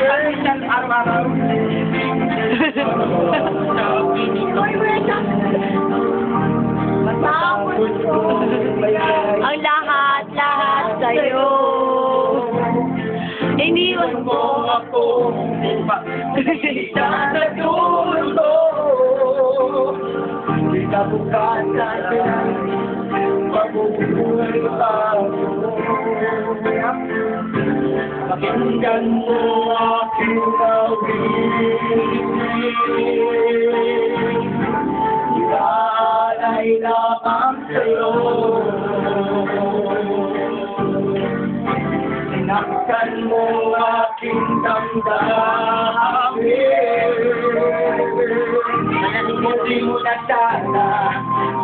Ang lahat, lahat sa'yo. Iniwan mo ako. Sa dulo. Kita bukatan. Pagbubuhay mo. Pakinggan mo aking awit Ilalay lamang sa'yo. Sinaktan mo aking damdamin. Hindi mo na sana.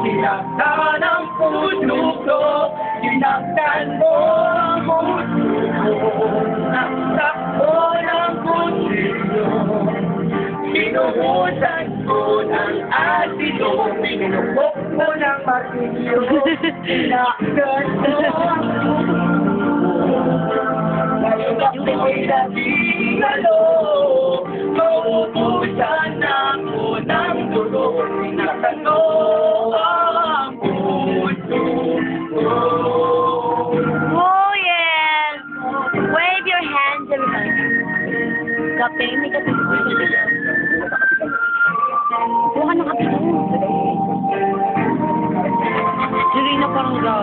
Sinaktan ang puso ko. Sinaktan mo Pinupok mo ng martilyo Sinaktan mo ang puso ngayon ako'y nagingalo Maubusan ako ng dugo Sinakano ang puso ko Oh, yes! Wave your hands, everybody. Kape, may kape. Buka na kape mo. Siri na parang mo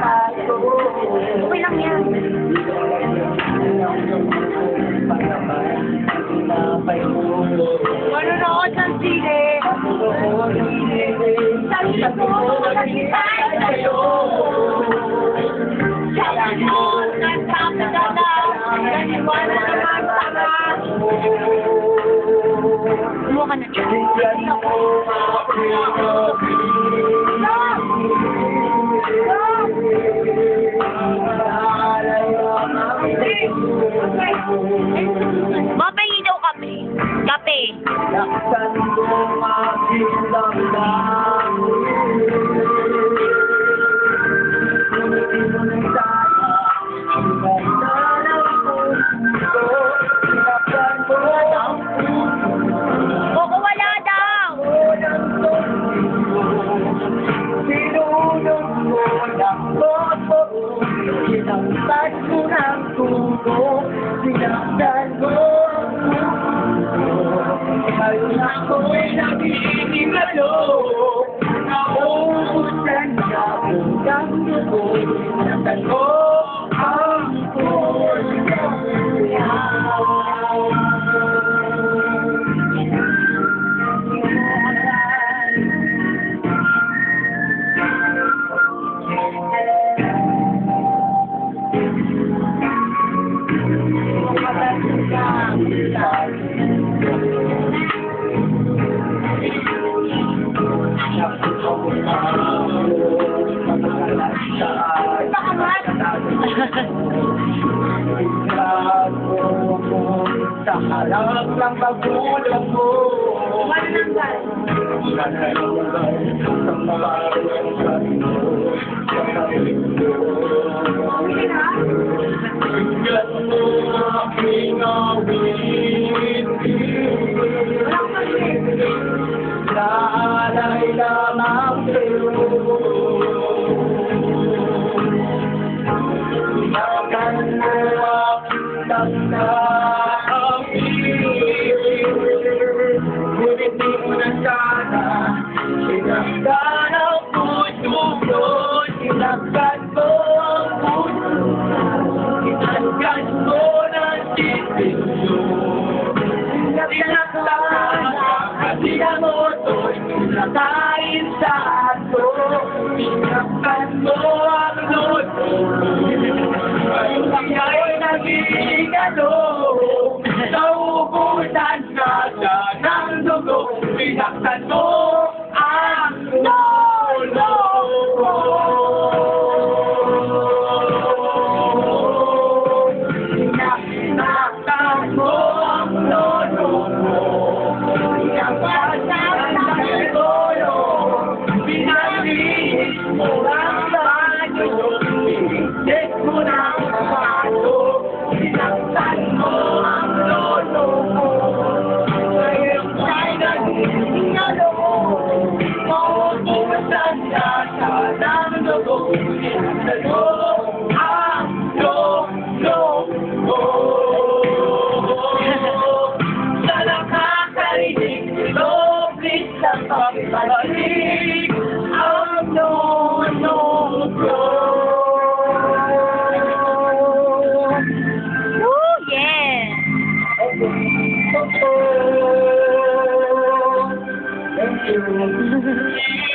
tayo Okay lang yan. Manonood ng sili. Sabi ko, nakikitay kayo. Kaya mo, nagsabi ka na. Naniwala Na dyan. Mapahingi daw kape. Kape. Laksan mo aking Sinaktan mo ng tugo Sinaktan mo ang puso ngayon ako'y nagigingalo Nauusan na hanggang dugo Sinaktan mo Sa harap ng magulang mo Bigyan Lalay lamang sa'yo Sinaktan mo damdamin Ngunit di mo na sana Sinaktan ang puso ko ang puso ko Sinaktan mo ng at sinamoto'y